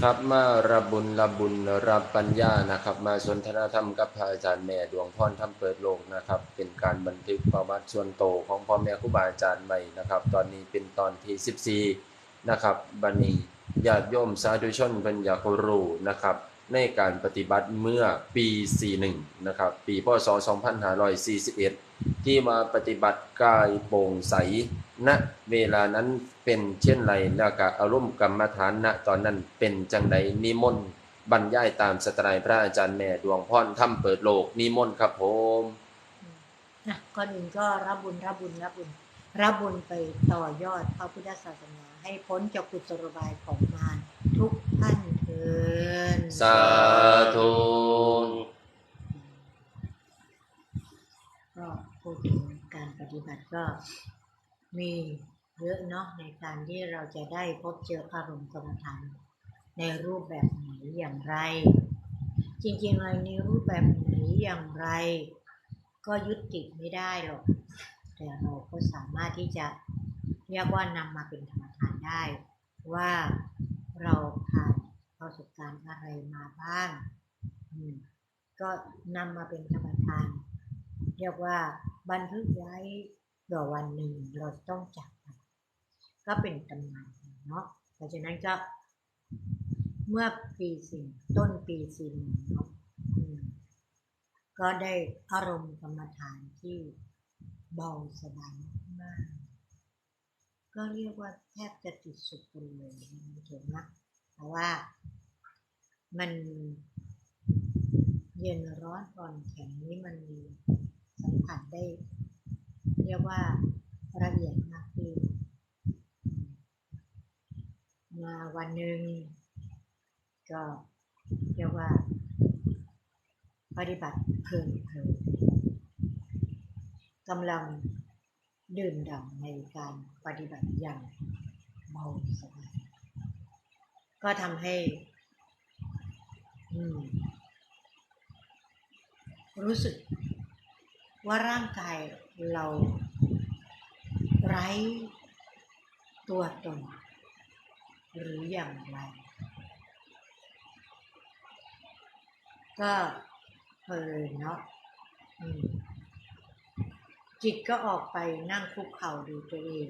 ครับมารับบุญรับบุญรับปัญญานะครับ มาสนทนาธรรมกับพระอาจารย์แม่ดวงพรธรรมเปิดโลกนะครับ เป็นการบันทึกประวัติส่วนโตของพ่อแม่ครูบาอาจารย์ใหม่นะครับ ตอนนี้เป็นตอนที่14นะครับบันนี้ญาติโยมสาธุชนเพิ่นอยากรู้นะครับ ในการปฏิบัติเมื่อปี 41นะครับ ปีพศ2541 ที่มาปฏิบัติกายโปร่งใส ณ เวลานั้นเป็นเช่นไรแล้วก็อารมณ์กรรมฐานณตอนนั้นเป็นจังใดนิมนต์บรรยายตามสไตล์พระอาจารย์แม่ดวงพรทำเปิดโลกนิมนต์ครับผมนะก่อนอื่นก็รับบุญรับบุญรับบุญรับบุญไปต่อยอดพระพุทธศาสนา ให้พ้นจากกุศโลบายของมารทุกท่านเถินสาธุ ก็พูดถึงการปฏิบัติ ก็มีเยอะเนาะในการที่เราจะได้พบเจออารมณ์กรรมฐานในรูปแบบไหนอย่างไร จริงๆเลยในรูปแบบไหนอย่างไร ก็ยุติไม่ได้หรอกแต่เราก็สามารถที่จะเรียกว่านำมาเป็นธรรมทานได้ ว่าเราผ่านประสบการณ์อะไรมาบ้างก็นำมาเป็นธรรมทาน เรียกว่าบันทึกไว้ ต่อวันหนึ่งเราต้องจับมันก็เป็นตำนานเนาะเพราะฉะนั้นก็เมื่อปีสี่ต้นปีสี่หนึ่งเนาะก็ได้อารมณ์กรรมฐานที่เบาสบายมาก ก็เรียกว่าแทบจะติดสุดเลยถูกไหมเพราะว่ามันเย็นร้อนอ่อนแข็งนี่มันมีสัมผัสได้ เรียกว่าละเอียดมากขึ้นมาวันหนึ่งก็เรียกว่า ปฏิบัติเพลินเพลินกำลังดื่มด่ำในการปฏิบัติอย่างเบาสบายก็ทำให้ รู้สึกว่าร่างกาย เราไร้ตัวตน หรืออย่างไร ก็เพลินเนาะจิตก็ออกไปนั่งคุกเข่าดูตัวเอง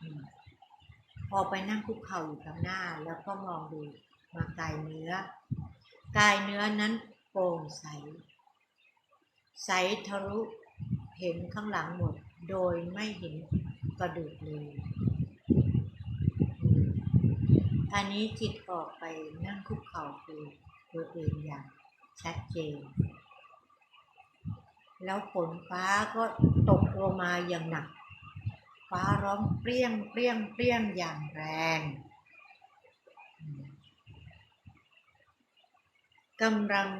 อืมอไปนั่งคุกเข่าอยู่ข้างหน้า แล้วก็มองดูมากายเนื้อ กายเนื้อนั้นโปร่งใส ใสทะลุ ห็นข้างหลังหมด โดยไม่เห็นกระดูกเลย อันนี้จิตออกไปนั่งคุกเข่าดูตัวเองอย่างชัดเจน แล้วฝนฟ้าก็ตกลงมาอย่างหนัก ฟ้าร้องเปรี้ยงเปรี้ยงเปรี้ยงอย่างแรงกำลัง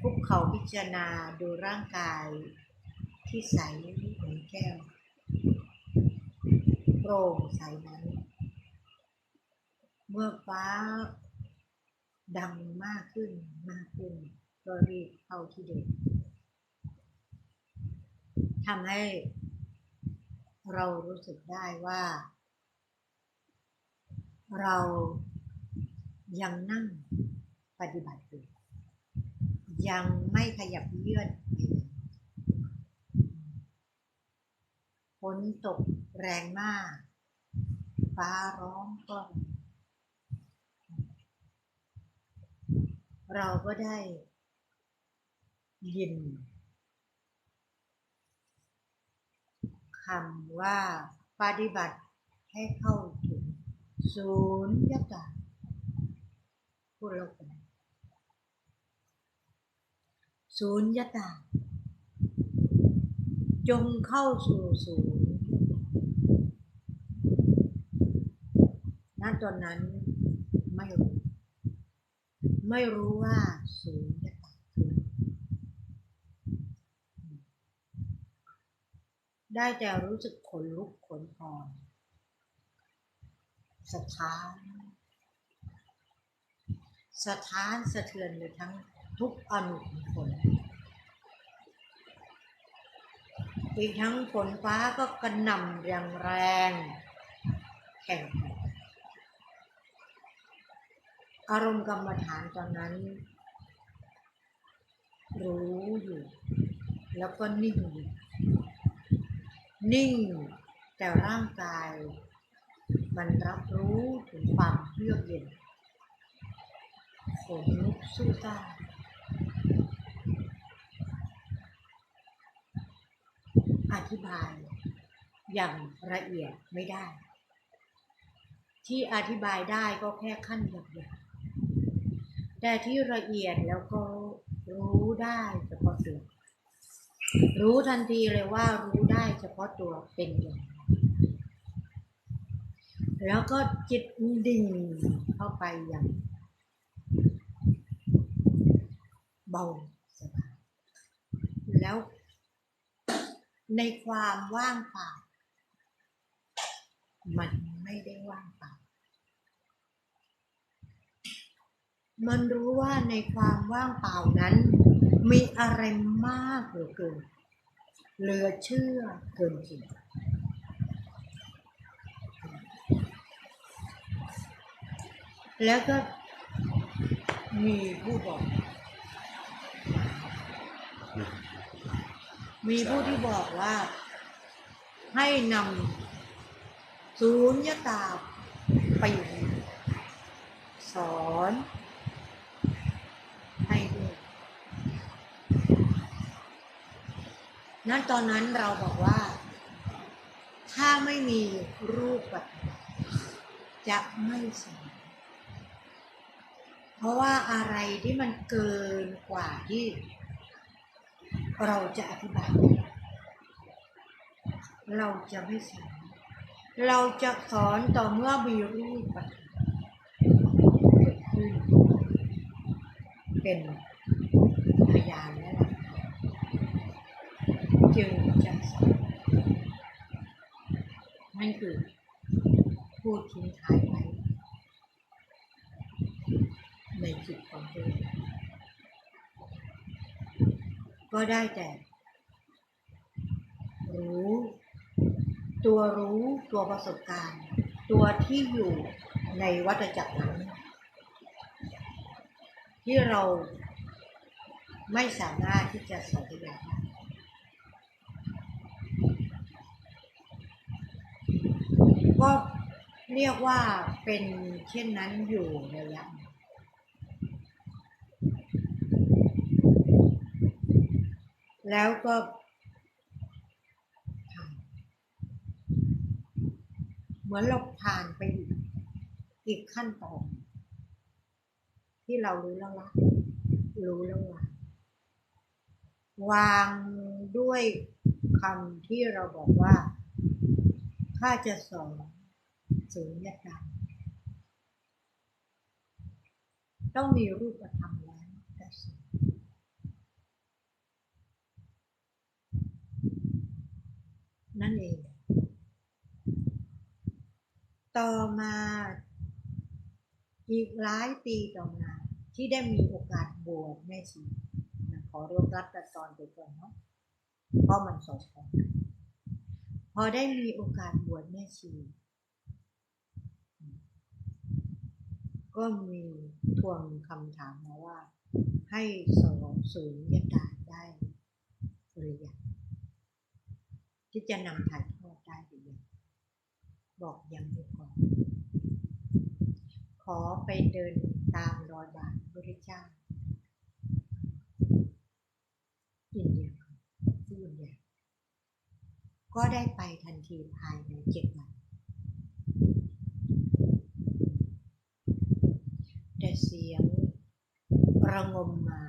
คุกเข่าพิจารณาดูร่างกาย ที่ใสเหมือนแก้วโปร่งใสนั้น เมื่อฟ้าดังมากขึ้นมากขึ้น ก็รีบเข้าที่เดิมทำให้เรารู้สึกได้ว่า เรายังนั่งปฏิบัติอยู่ยังไม่ขยับเยื่อนไปไหน ฝนตกแรงมาก ฟ้าร้องก็เราก็ได้ยินคำว่าปฏิบัติให้เข้าถึงศูนย์ยตาพูดแล้วกันศูนย์ยตา จงเข้าสู่ศูนย์ณตอนนั้นไม่รู้ ไม่รู้ว่าศูนย์ยตาคือไรได้แต่รู้สึกขนลุกขนพองสะท้านสะท้านสะเทือนเลยทั้งทุกอนุของฝน อีกทั้งฝนฟ้าก็กระหน่ำอย่างแรง แข่งอารมณ์กรรมฐานตอนนั้น รู้อยู่ แล้วก็นิ่ง นิ่ง แต่ร่างกาย มันรับรู้ถึงความเยือกเย็นขนลุกสู้ซ่าน อธิบายอย่างละเอียดไม่ได้ ที่อธิบายได้ก็แค่ขั้นหยาบๆแต่ที่ละเอียดแล้วก็รู้ได้เฉพาะตัวรู้ทันทีเลยว่ารู้ได้เฉพาะตัวเป็นอย่างแล้วก็จิตดิ่งเข้าไปอย่างเบาสบายแล้ว ในความว่างเปล่า มันไม่ได้ว่างเปล่า มันรู้ว่าในความว่างเปล่านั้น มีอะไรมากเหลือเกิน เหลือเชื่อเกินจริงแล้วก็มีผู้บอก มีผู้ที่บอกว่า ให้นำศูนยตาไปอยู่สอนให้ด้วยนั้นตอนนั้นเราบอกว่า ถ้าไม่มีรูปแบบจะไม่สอนเพราะว่าอะไรที่มันเกินกว่าที่ เราจะอธิบาย เราจะไม่สอนเราจะสอนต่อเมื่อมีรูปแบบเกิดขึ้นเป็นพยานและหลักฐานจึงจะสอนนั่นคือ พูดทิ้งท้ายไว้ ในจิตของตัวเอง ก็ได้แต่รู้ตัวรู้ตัวประสบการณ์ ตัวที่อยู่ในวัฏจักรนั้นที่เราไม่สามารถที่จะสาธยายได้ ก็เรียกว่าเป็นเช่นนั้นอยู่ระยะหนึ่ง แล้วก็เหมือนเราผ่านไปอีกอีกขั้นตอนที่เรารู้แล้วละรู้แล้ววางวางด้วยคำที่เราบอกว่าถ้าจะสอนสุญญตาต้องมีรูปธรรมแล้วจะสอ นั่นเอง ต่อมาอีกหลายปีต่อมาที่ได้มีโอกาสบวชแม่ชีนะขอรวบรัดตัดตอนไปก่อนเนาะเพราะมันสอดคนพอได้มีโอกาสบวชแม่ชี ก็มีทวงคำถามมาว่า ให้สอนศูนยตาได้หรือยัง ที่จะนำถ่ายทอดได้หรือยังบอกยังไม่ก่อน ขอไปเดินตามรอยบาทพระเจ้าอินเดียก่อนที่อินเดียก็ได้ไปทันทีภายในเจ็ดวันแต่เสียงระงมมา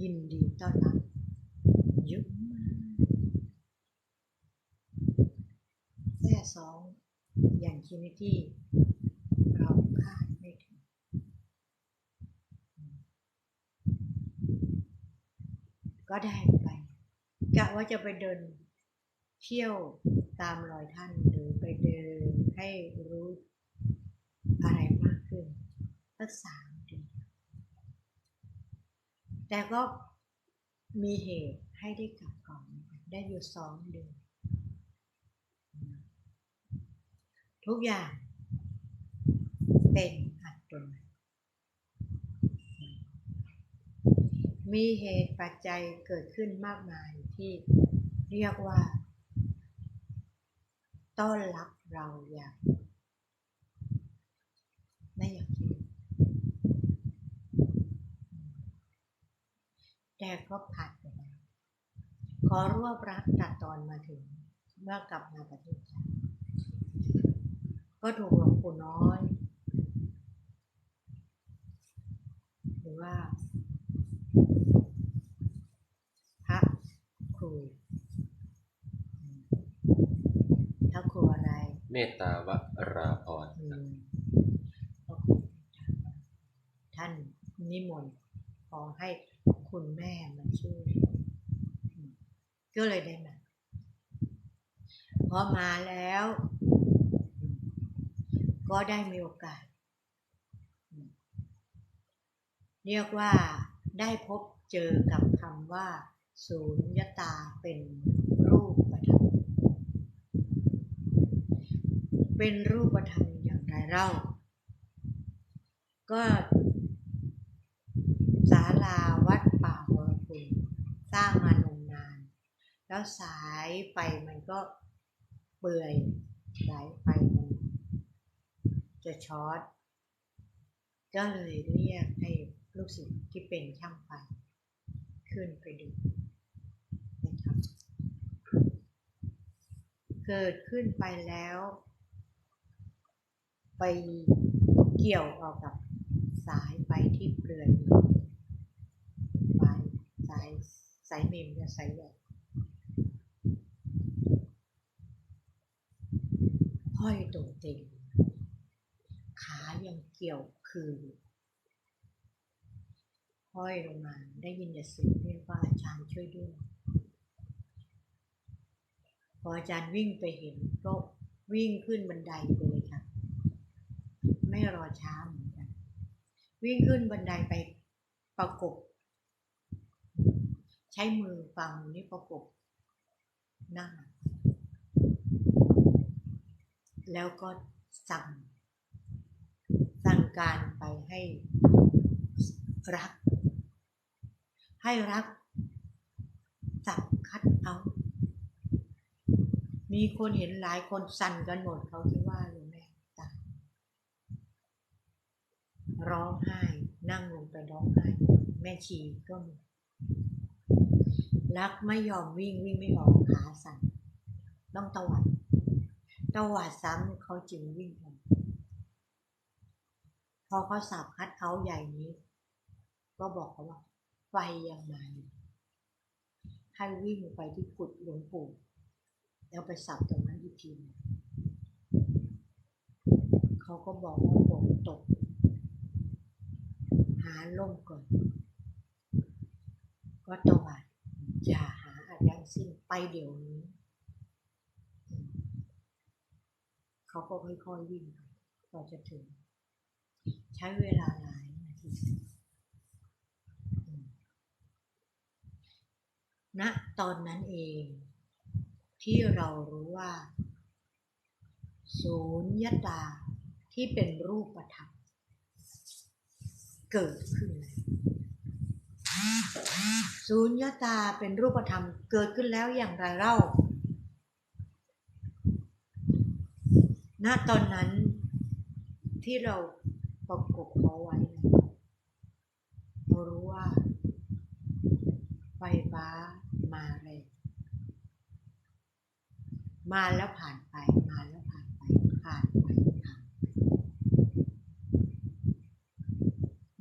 ยินดีต้อนรับเยอะมากแค่ สองอย่างชนิดที่เราคาดไม่ถึงก็ได้ไปกะว่าจะไปเดินเที่ยวตามรอยท่านหรือไปเดินให้รู้อะไรมากขึ้นสักสามเดือนแต่ก็มีเหตุให้ได้กลับก่อน ได้อยู่สองเดือน ทุกอย่าง เป็นอัตโนมัติมีเหตุปัจจัยเกิดขึ้นมากมายที่เรียกว่า ต้อนรับเราอย่างไม่อยากคิดแต่ก็ผ่านไปแล้วขอรวบรัดตัดตอนมาถึงเมื่อกลับมาประเทศไทย ก็ถูกหลวงปู่น้อย หรือว่า พระครูอืมพระครูอะไร เมตตาวราพรอืครับมพระครูท่านนิมนต์ขอให้คุณแม่มาช่วยอืมก็เลยได้มาพอมาแล้วอืม ก็ได้มีโอกาส เรียกว่าได้พบเจอกับคำว่า ศูนยตาเป็นรูปธรรมเป็นรูปธรรมอย่างไรเล่า ก็ศาลาวัดป่าเวอร์คุณสร้างมานมนาน แล้วสายไฟมันก็เปื่อยสายไฟมัน จะช็อตก็เลยเรียกให้ลูกศิษย์ที่เป็นช่างไฟขึ้นไปดูนะครับเกิดขึ้นไปแล้ว ไปเกี่ยวเอากับสายไฟที่เปลือยไฟสายสายเมมกับสายใหญ่ห้อยตัวเต็ง ขายังเกี่ยวคือห้อยลงมาได้ยินแต่เสียงเรียกว่าอาจารย์ช่วยด้วยพออาจารย์วิ่งไปเห็นก็วิ่งขึ้นบันไดไปเลยค่ะ ไม่รอช้าเหมือนกันวิ่งขึ้นบันไดไปประกบ ใช้มือฝั่งนี้ประกบหน้าแล้วก็สั่ง สั่งการไปให้รัก ให้รักจับคัดเอามีคนเห็นหลายคนสั่นกันหมดเขาที่ว่าเลยแม่ตายร้องไห้นั่งลงไปร้องไห้ แม่ชีก็มีรักไม่ยอมวิ่งวิ่งไม่ออกขาสั่นต้องตวัดตวัดซ้ำเขาจึงวิ่งออก อเขาสับคัดเอาท์ใหญ่นี้ ก็บอกเขาว่า ไฟยังมาอยู่ให้วิ่งไปที่กุดหลวงปู่แล้วไปสับตรงนั้นอีกทีหนึ่งเขาก็บอกว่าฝนตก หาล่มก่อน ก็ตวัดอย่าหาอะไรทั้งสิ้นไปเดี๋ยวนี้ เขาก็ค่อยๆวิ่งไปกว่าจะถึง ใช้เวลาหลายนาทีณตอนนั้นเอง ที่เรารู้ว่า ศูนยตาที่เป็นรูปธรรมเกิดขึ้นแล้วศูนยตาเป็นรูปธรรมเกิดขึ้นแล้วอย่างไรเล่า ณ ตอนนั้นที่เรา ประกบเขาไว้เรารู้ว่า ไฟฟ้ามาแรงมาแล้วผ่านไปมาแล้วผ่านไปผ่านไปผ่านไป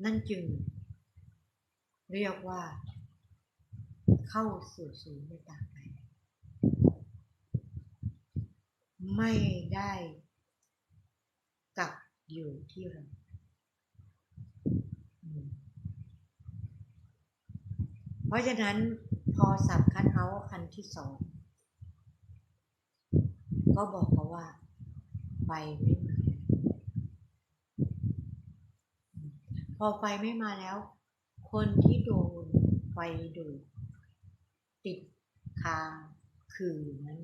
นั่นจึง เรียกว่า เข้าสู่ศูนย์ไม่ต่างไปไม่ได้กลับอยู่ที่เราอืมเพ ราะฉะนั้นพอสับคันเอาคันที่สองก็บอกเขาว่าไฟไม่มาพอไฟไม่มาแล้ว คนที่โดนไฟดูดติดคาคือนั้น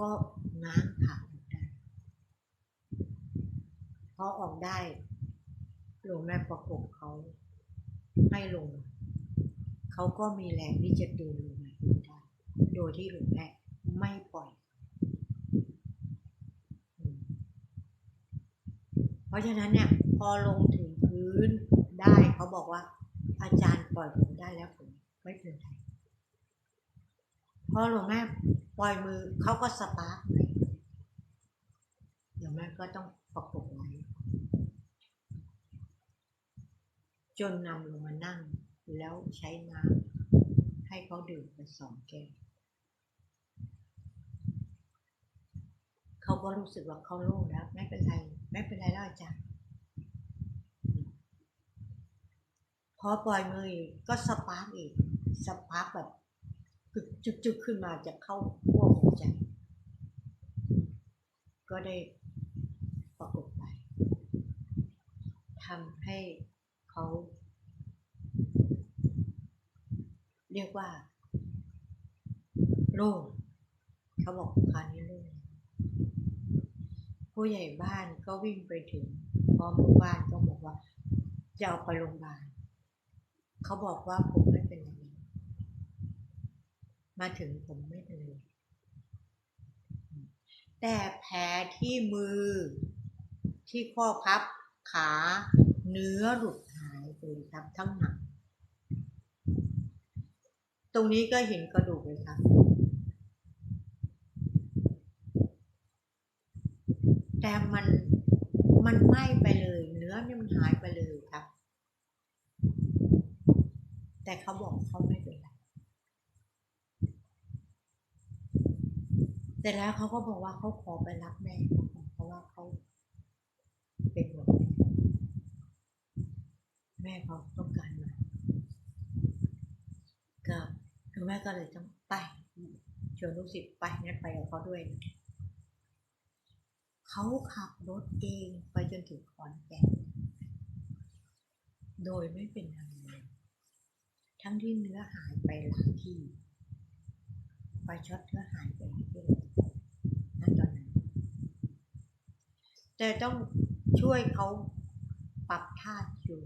ก็ง้างขาออกได้พอออกได้หลวงแม่ประกบเขาให้ลงมา เขาก็มีแรงที่จะดินลงมาได้โดยที่หลวงแม่ไม่ปล่อย เพราะฉะนั้นเนี่ยพอลงถึงพื้นได้เขาบอกว่า อาจารย์ปล่อยผมได้แล้วผมไม่เป็นไรพอหลวงแม่ปล่อยมือเขาก็สปาร์กเลยเดี๋ยวแม่ก็ต้องประกบไว้จนนำลงมานั่ง แล้วใช้น้ำให้เขาดื่มไปสองแก้วเขาก็รู้สึกว่าเขาโล่งแล้วไม่เป็นไร ไม่เป็นไรแล้วอาจารย์พอปล่อยมือกก็สปาร์กอีกสปาร์กแบบจุกๆขึ้นมาจะเข้าขั้วหัวใจ ก็ได้ประกบไปทำให้เขา เรียกว่าโล่งเขาบอกคราวนี้โล่งผู้ใหญ่บ้านก็วิ่งไปถึงพร้อมลูกบ้านก็บอกว่าจะเอาไปโรงพยาบาลเขาบอกว่าผมไม่เป็นไรมาถึงผมไม่เป็นไรแต่แผลที่มือที่ข้อพับขาเนื้อหลุดหายไปครับทั้งหนัง ตรงนี้ก็เห็นกระดูกเลยครับแต่มันมันไหม้ไปเลย เนื้อเนี่ยมันหายไปเลยครับ แต่เขาบอกเขาไม่เป็นไรแต่แล้วเขาก็บอกว่าเขาขอไปรับแม่เขาเพราะว่าเขาเป็นห่วงแม่แม่เขาต้องการมา ก็ คุณแม่ก็เลยต้องไปชวนลูกศิษย์ไปงั้นไปกับเขาด้วยเขาขับรถเองไปจนถึงขอนแก่นโดยไม่เป็นอะไรเลยทั้งที่เนื้อหายไปหลายที่ไฟช็อตเนื้อหายไปหลายที่เลยณตอนนั้น แต่ต้องช่วยเขาปรับท่าอยู่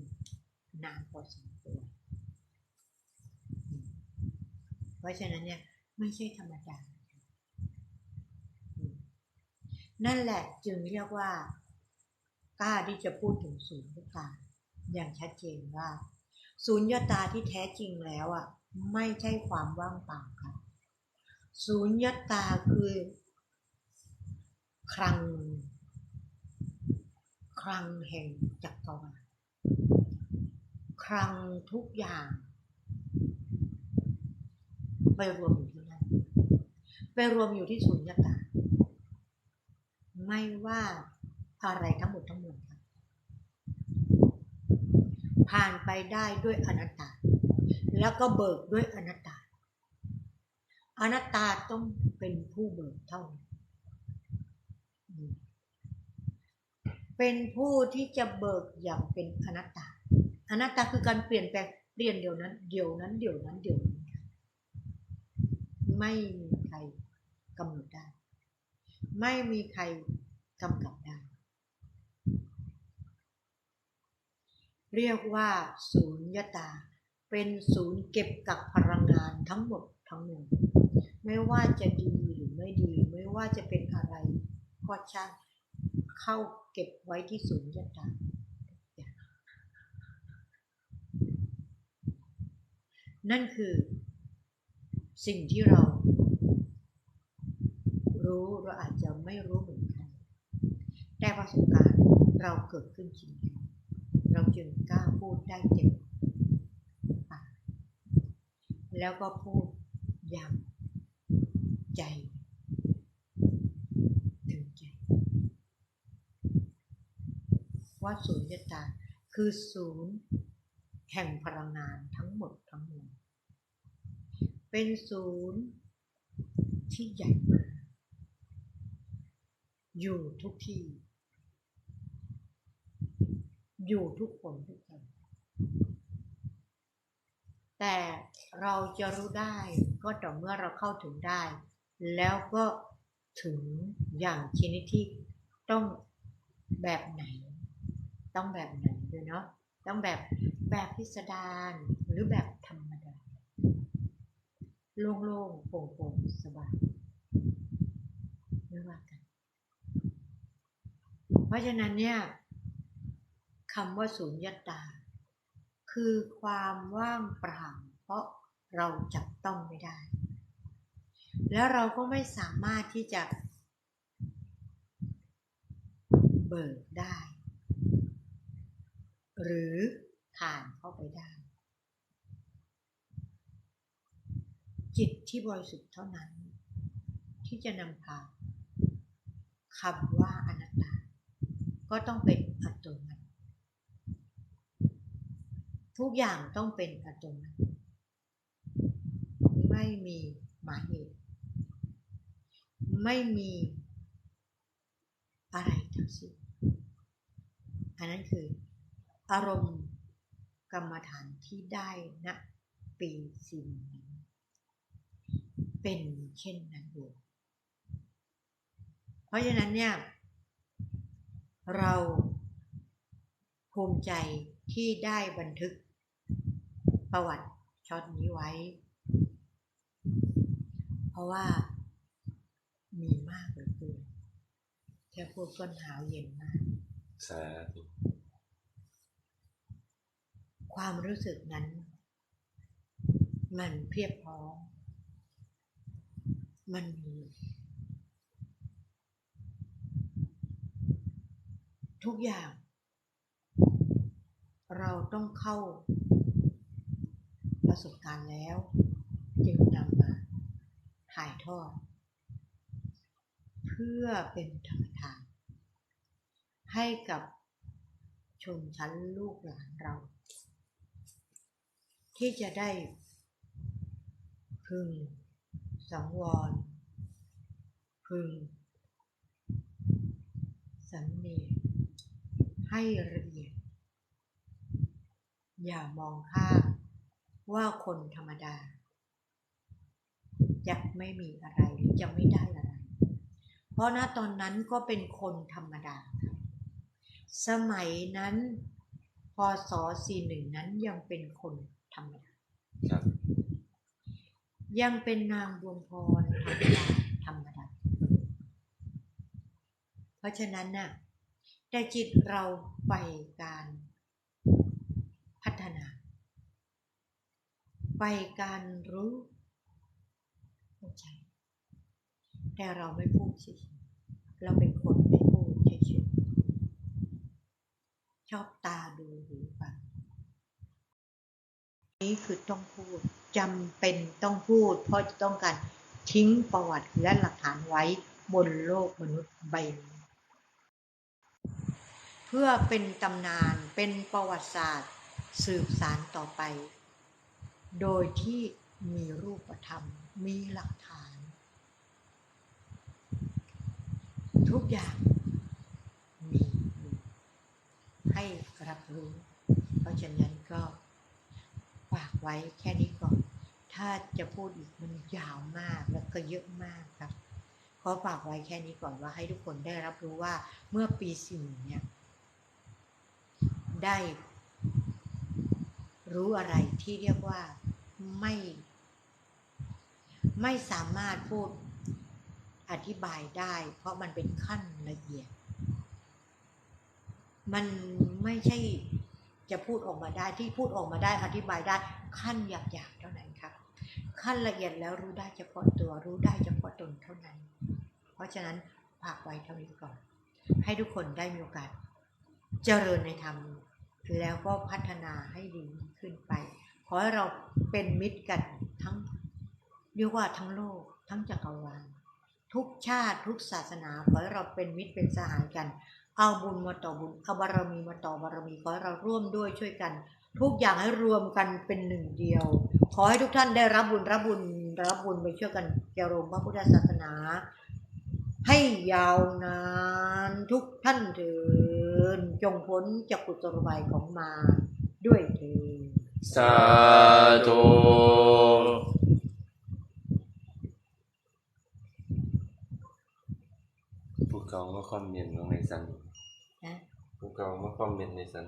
นานพอสมควร เพราะฉะนั้นเนี่ยไม่ใช่ธรรมดา นั่นแหละจึงเรียกว่ากล้าที่จะพูดถึงศูนย์ตาอย่างชัดเจนว่า ศูนย์ตาที่แท้จริงแล้วอะไม่ใช่ความว่างเปล่าครับศูนย์ตาคือคลังคลังแห่งจักรวาลคลังทุกอย่าง ไปรวมอยู่ที่นั่นไปรวมอยู่ที่สุญญตาไม่ว่าอะไรทั้งหมดทั้งมวลครับผ่านไปได้ด้วยอนัตตา แล้วก็เบิกด้วยอนัตตา อนัตตาต้องเป็นผู้เบิกเท่านั้นเป็นผู้ที่จะเบิกอย่างเป็นอนัตตา อนัตตาคือการเปลี่ยนแปลงเปลี่ยนเดี๋ยวนั้น เดี๋ยวนั้น เดี๋ยวนั้น เดี๋ยวนั้น ไม่มีใครกำหนดได้ ไม่มีใครกำกับได้ เรียกว่าศูนยตา เป็นศูนย์เก็บกักพลังงานทั้งหมดทั้งมวลไม่ว่าจะดีหรือไม่ดี ไม่ว่าจะเป็นอะไรก็ช่างเข้าเก็บไว้ที่ศูนยตาอย่างนั่นคือ สิ่งที่เรา รู้เราอาจจะไม่รู้เหมือนกันแต่ประสบการณ์เราเกิดขึ้นจริงเราจึงกล้าพูดได้เต็มปากแล้วก็พูดอย่างใจถึงใจ ว่าศูนย์ตาคือศูนย์แห่งพลังงานทั้งหมดทั้งมวล เป็นศูนย์ที่ใหญ่มากอยู่ทุกที่ อยู่ทุกคนทุกคน แต่เราจะรู้ได้ก็ต่อเมื่อเราเข้าถึงได้ แล้วก็ถึงอย่างชนิดที่ต้องแบบไหน ต้องแบบไหนด้วยเนาะต้องแบบแบบพิสดารหรือแบบธรรม โล่งๆโปร่งๆสบายไม่ว่ากัน เพราะฉะนั้นเนี่ยคำว่าสุญญตา คือความว่างเปล่าเพราะเราจับต้องไม่ได้ แล้วเราก็ไม่สามารถที่จะ เบิกได้ หรือผ่านเข้าไปได้ จิตที่บริสุทธิ์เท่านั้น ที่จะนำพาคำว่าอนัตตา ก็ต้องเป็นอัตโนมัติทุกอย่างต้องเป็นอัตโนมัติไม่มีหมายเหตุไม่มีอะไรทั้งสิ้นอันนั้นคืออารมณ์กรรมฐานที่ได้ณปีสิ้น เป็นเช่นนั้นเองเพราะฉะนั้นเนี่ย เราภูมิใจที่ได้บันทึกประวัติช็อตนี้ไว้ เพราะว่ามีมากเหลือเกินแค่พวกต้นหาวเย็นมาก สาธุ ความรู้สึกนั้น มันเพียบพร้อม มันทุกอย่าง เราต้องเข้าประสบการณ์แล้ว จึงนำมาถ่ายทอด เพื่อเป็นธรรมทาน ให้กับชนชั้นลูกหลานเรา ที่จะได้พึง สังวร พึง สังเนยให้ละเอียด อย่ามองข้ามว่าคนธรรมดา จะไม่มีอะไรหรือจะไม่ได้อะไร เพราะณตอนนั้นก็เป็นคนธรรมดา สมัยนั้นพศ41นั้นยังเป็นคนธรรมดาครับ ยังเป็นนางดวงพรธรรมดาธรรมดา เพราะฉะนั้นน่ะแต่จิตเราไปการพัฒนา ไปการรู้เข้าใจแต่เราไม่พูดเฉยเราเป็นคนไม่พูดเฉยๆชอบตาดูหู นี้คือต้องพูดจำเป็นต้องพูด เพราะจะต้องการทิ้งประวัติและหลักฐานไว้บนโลกมนุษย์ใบนี้เพื่อเป็นตำนานเป็นประวัติศาสตร์ สืบสารต่อไป โดยที่มีรูปธรรมมีหลักฐาน ทุกอย่างมีให้รับรู้ เพราะฉะนั้น ไว้แค่นี้ก่อน ถ้าจะพูดอีกมันยาวมากแล้วก็เยอะมากครับ ขอฝากไว้แค่นี้ก่อนว่าให้ทุกคนได้รับรู้ว่าเมื่อปีสี่เนี่ย ได้รู้อะไรที่เรียกว่าไม่ ไม่สามารถพูดอธิบายได้ เพราะมันเป็นขั้นละเอียด มันไม่ใช่จะพูดออกมาได้ที่พูดออกมาได้อธิบายได้ ขั้นหยาบๆเท่านั้นครับขั้นละเอียดแล้วรู้ได้เฉพาะตัวรู้ได้เฉพาะตนเท่านั้น เพราะฉะนั้นฝากไว้เท่านี้ก่อน ให้ทุกคนได้มีโอกาส เจริญในธรรม แล้วก็พัฒนาให้ดีขึ้นไป ขอให้เราเป็นมิตรกันทั้งเรียกว่าทั้งโลก ทั้งจักรวาลทุกชาติทุกศาสนาขอให้เราเป็นมิตรเป็นสหายกัน เอาบุญมาต่อบุญเอาบารมีมาต่อบารมีขอให้เราร่วมด้วยช่วยกัน ทุกอย่างให้รวมกันเป็นหนึ่งเดียว ขอให้ทุกท่านได้รับบุญรับบุญรับบุญไปช่วยกันเจริญพระพุทธศาสนา ให้ยาวนานทุกท่านเถินจงพ้นจากกุศลบายของมาด้วยเถิดสาธุผู้เก่ามาคอมเมนต์ลงในสันนะผู้เก่ามาคอมเมนต์ในสัน